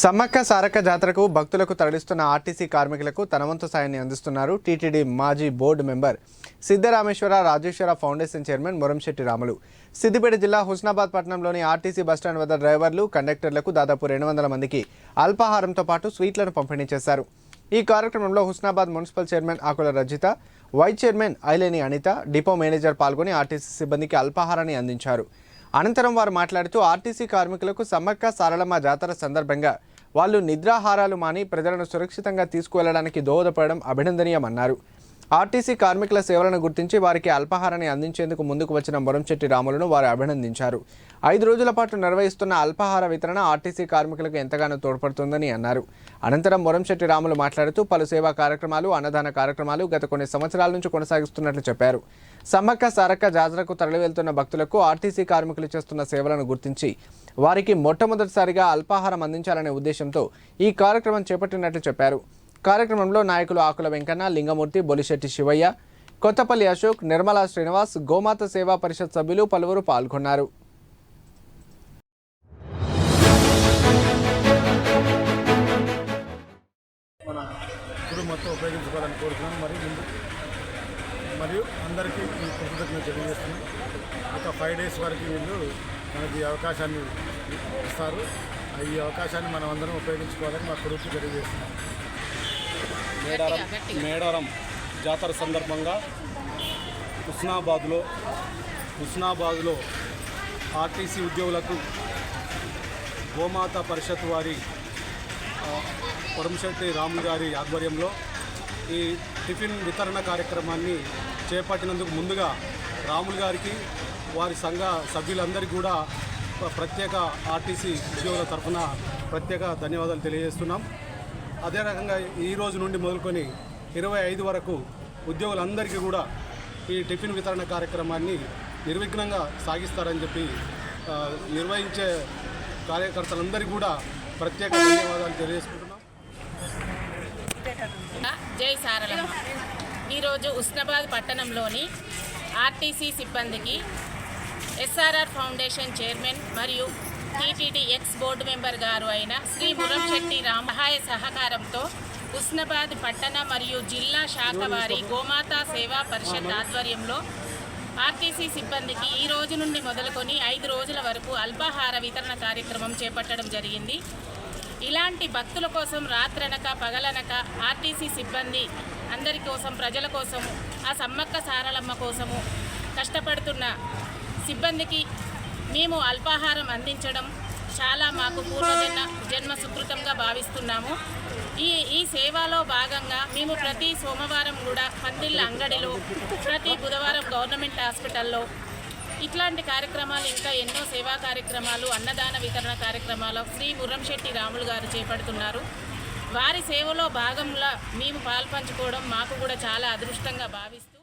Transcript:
సమ్మక్క సారక్క జాతరకు భక్తులకు తరలిస్తున్న ఆర్టీసీ కార్మికులకు తనవంతు సాయాన్ని అందిస్తున్నారు టీటీడీ మాజీ board member Siddharameshwara Rajeshwara foundation chairman Muramshetti Ramulu. Siddipet జిల్లా హుస్నాబాద్ పట్టణంలోని ఆర్టీసీ బస్టాండ్ వద్ద డ్రైవర్లు కండక్టర్లకు దాదాపు రెండు వందల మందికి అల్పాహారంతో పాటు స్వీట్లను పంపిణీ చేశారు. ఈ కార్యక్రమంలో Husnabad municipal chairman Akula Rajitha vice chairman Aileni Anitha depot manager పాల్గొని ఆర్టీసీ సిబ్బందికి అల్పాహారాన్ని అందించారు. అనంతరం వారు మాట్లాడుతూ ఆర్టీసీ కార్మికులకు సమ్మక్క సారలమ్మ జాతర సందర్భంగా వాళ్ళు నిద్రాహారాలు మాని ప్రజలను సురక్షితంగా తీసుకువెళ్ళడానికి దోహదపడడం అభినందనీయమన్నారు. ఆర్టీసీ కార్మికుల సేవలను గుర్తించి వారికి అల్పాహారాన్ని అందించేందుకు ముందుకు వచ్చిన మురంచెట్టి రాములను వారు అభినందించారు. ఐదు రోజుల పాటు నిర్వహిస్తున్న అల్పాహార వితరణ ఆర్టీసీ కార్మికులకు ఎంతగానో తోడ్పడుతుందని అన్నారు. అనంతరం మురంశెట్టి రాములు మాట్లాడుతూ పలు సేవా కార్యక్రమాలు అన్నదాన కార్యక్రమాలు గత కొన్ని సంవత్సరాల నుంచి కొనసాగిస్తున్నట్లు చెప్పారు. సమ్మక్క సారక్క జాజరకు తరలి వెళ్తున్న భక్తులకు ఆర్టీసీ కార్మికులు చేస్తున్న సేవలను గుర్తించి వారికి మొట్టమొదటిసారిగా అల్పాహారం అందించాలనే ఉద్దేశంతో ఈ కార్యక్రమం చేపట్టినట్లు చెప్పారు. కార్యక్రమంలో నాయకులు ఆకుల వెంకన్న లింగమూర్తి బొలిశెట్టి శివయ్య కొత్తపల్లి అశోక్ నిర్మలా శ్రీనివాస్ గోమాత సేవా పరిషత్ సభ్యులు పలువురు పాల్గొన్నారు. మన మొత్తం ఉపయోగించుకోవాలని కోరుతున్నాను మరియు ముందు మరియు అందరికీ ఈ కృతజ్ఞత తెలియజేస్తున్నాం. ఒక ఫైవ్ డేస్ వరకు వీళ్ళు మనకి అవకాశాన్ని ఇస్తారు. ఈ అవకాశాన్ని మనం అందరం ఉపయోగించుకోవాలని మా కొడుకు తెలియజేస్తున్నాం. మేడారం మేడారం జాతర సందర్భంగా హుస్నాబాద్లో హుస్నాబాద్లో ఆర్టీసీ ఉద్యోగులకు గోమాత పరిషత్ వారి ఆ, రాములు గారి ఆధ్వర్యంలో ఈ టిఫిన్ వితరణ కార్యక్రమాన్ని చేపట్టినందుకు ముందుగా రాములు గారికి వారి సంఘ సభ్యులందరికీ కూడా ప్రత్యేక ఆర్టీసీ ఉద్యోగుల తరఫున ప్రత్యేక ధన్యవాదాలు తెలియజేస్తున్నాం. అదే రకంగా ఈ రోజు నుండి మొదలుకొని ఇరవై ఐదు వరకు ఉద్యోగులందరికీ కూడా ఈ టిఫిన్ వితరణ కార్యక్రమాన్ని నిర్విఘ్నంగా సాగిస్తారని చెప్పి నిర్వహించే కార్యకర్తలందరికీ కూడా ప్రత్యేక ధన్యవాదాలు తెలియజేసుకుంటున్నాం. జై సారలమ్మ. ఈరోజు ఉస్నాబాద్ పట్టణంలోని ఆర్టీసీ సిబ్బందికి ఎస్ఆర్ఆర్ ఫౌండేషన్ చైర్మన్ మరియు టీటీడీ ఎక్స్ బోర్డు మెంబర్ గారు అయిన శ్రీ మురంశెట్టి రామ్ సహాయ సహకారంతో ఉస్నాబాద్ పట్టణ మరియు జిల్లా శాఖ వారి గోమాతా సేవా పరిషత్ ఆధ్వర్యంలో ఆర్టీసీ సిబ్బందికి ఈ రోజు నుండి మొదలుకొని ఐదు రోజుల వరకు అల్పాహార వితరణ కార్యక్రమం చేపట్టడం జరిగింది. ఇలాంటి భక్తుల కోసం రాత్రనక పగలనక ఆర్టీసీ సిబ్బంది అందరి కోసం ప్రజల కోసము ఆ సమ్మక్క సారలమ్మ కోసము కష్టపడుతున్న సిబ్బందికి మేము అల్పాహారం అందించడం చాలా మాకు పూర్వజన్మ జన్మ సుకృతంగా భావిస్తున్నాము. ఈ ఈ సేవలో భాగంగా మేము ప్రతి సోమవారం కూడా పందిళ్ళ అంగడిలో ప్రతి బుధవారం గవర్నమెంట్ హాస్పిటల్లో ఇట్లాంటి కార్యక్రమాలు ఇంకా ఎన్నో సేవా కార్యక్రమాలు అన్నదాన వితరణ కార్యక్రమాలు శ్రీ ముర్రంశెట్టి రాములు గారు చేపడుతున్నారు. వారి సేవలో భాగంగా మేము పాల్పంచుకోవడం మాకు కూడా చాలా అదృష్టంగా భావిస్తూ